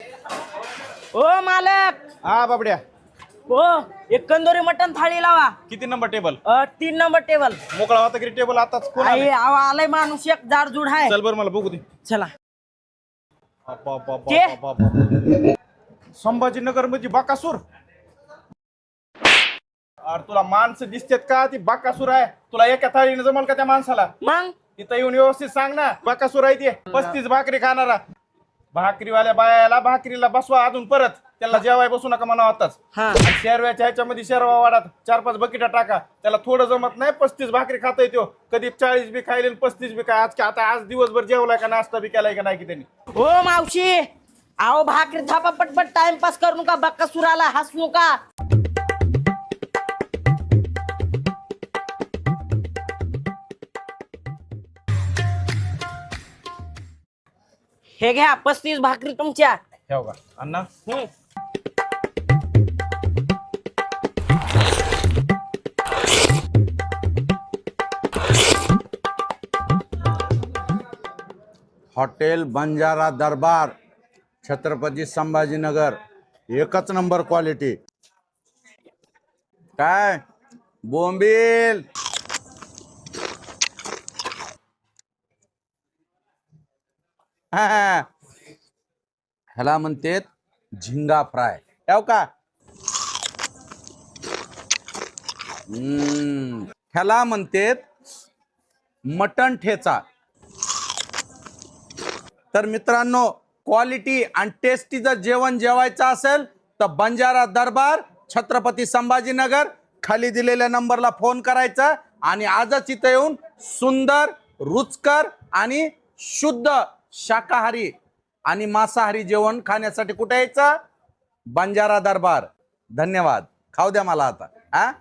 ओ मालक! हा बाबड्या. ओ एक कंदोरी मटन थाळी लावा. किती नंबर टेबल अ, तीन नंबर टेबल मोकळा होता की टेबल आताच कोण आई आलंय? आव आलाय माणूस एक जाडजूड आहे. चल बरं मला बघू दे. चला. बाप, बाप, बाप, के? बाप, बाप, बाप. संभाजीनगरमध्ये बाकासूर. अरे तुला माणसं दिसतेत का? ती बाकासूर आहे. तुला एका थाळीने जमल का त्या माणसाला? मग? तिथं येऊन व्यवस्थित सांग ना. बाकासूर आहे ते. पस्तीस भाकरी खाणारा. भाकरीवाल्या बायाला भाकरीला बसवा अजून परत. त्याला जेवाय बसू नका म्हणा आताच. हा. शेरव्याच्या ह्याच्यामध्ये शेरवा वाडात चार पाच बकेटा टाका. त्याला थोडं जमत नाही पस्तीस भाकरी खाता येतो कधी चाळीस बी खायले पस्तीस बी काय आज का आता आज दिवसभर जेवलाय का नाश्ता बी केलाय का नाही की त्यांनी? ओ मावशी. आहो भाकरी थापा पटपट टाइमपास करू नका. बक्का सुराला हसू नका. हे घ्या पस्तीस भाकरी तुमच्या. ठेव का अण्णा. हम्म. हॉटेल बंजारा दरबार छत्रपती संभाजीनगर एकच नंबर क्वालिटी. काय? बोंबील हा, हा. ह्याला म्हणते झिंगा फ्राय. ठेव का? ह्याला म्हणतेत मटण ठेचा. तर मित्रांनो क्वालिटी आणि टेस्टीचं जेवण जेवायचं असेल तर बंजारा दरबार छत्रपती संभाजीनगर खाली दिलेल्या नंबरला फोन करायचा आणि आजच इथं येऊन सुंदर रुचकर आणि शुद्ध शाकाहारी आणि मांसाहारी जेवण खाण्यासाठी कुठे यायचं? बंजारा दरबार. धन्यवाद. खाऊ द्या मला आता. हा?